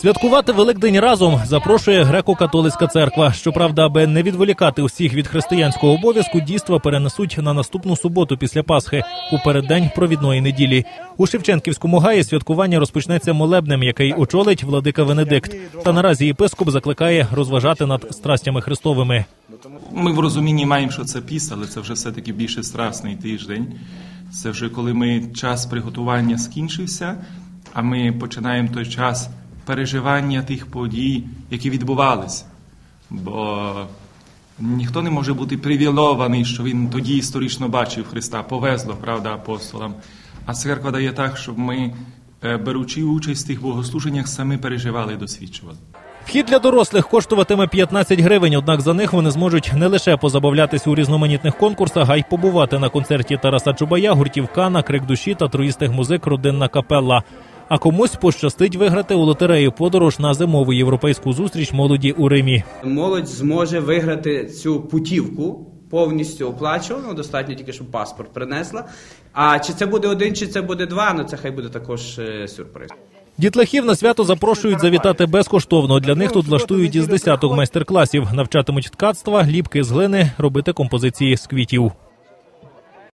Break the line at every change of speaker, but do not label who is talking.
Святкувати Великдень разом запрошує греко-католицька церква. Щоправда, аби не відволікати усіх від християнського обов'язку, дійства перенесуть на наступну суботу після Пасхи у переддень провідної неділі. У Шевченківському гаї святкування розпочнеться молебнем, який очолить владика Венедикт. Та наразі єпископ закликає розважати над страстями Христовими.
Ми в розумінні маємо, що це піст, але це вже все-таки більше страсний тиждень. Це вже коли ми час приготування скінчився, а ми починаємо той час переживання тих подій, які відбувалися. Бо ніхто не може бути привілований, що він тоді історично бачив Христа, повезло, правда, апостолам. А церква дає так, щоб ми, е, беручи участь в тих богослуженнях, самі переживали і досвідчували.
Вхід для дорослих коштуватиме 15 гривень, однак за них вони зможуть не лише позабавлятися у різноманітних конкурсах, а й побувати на концерті Тараса Чубая, гуртівка крик душі та троїстих музик Родинна капелла. А комусь пощастить виграти у лотерею подорож на зимову європейську зустріч молоді у Римі.
Молодь зможе виграти цю путівку повністю оплачувану. Достатньо тільки, щоб паспорт принесла. А чи це буде один, чи це буде два, ну це хай буде також е, сюрприз.
Дітлахів на свято запрошують завітати безкоштовно. Для них тут влаштують із десяток майстер-класів, навчатимуть ткацтва, ліпки з глини, робити композиції з квітів.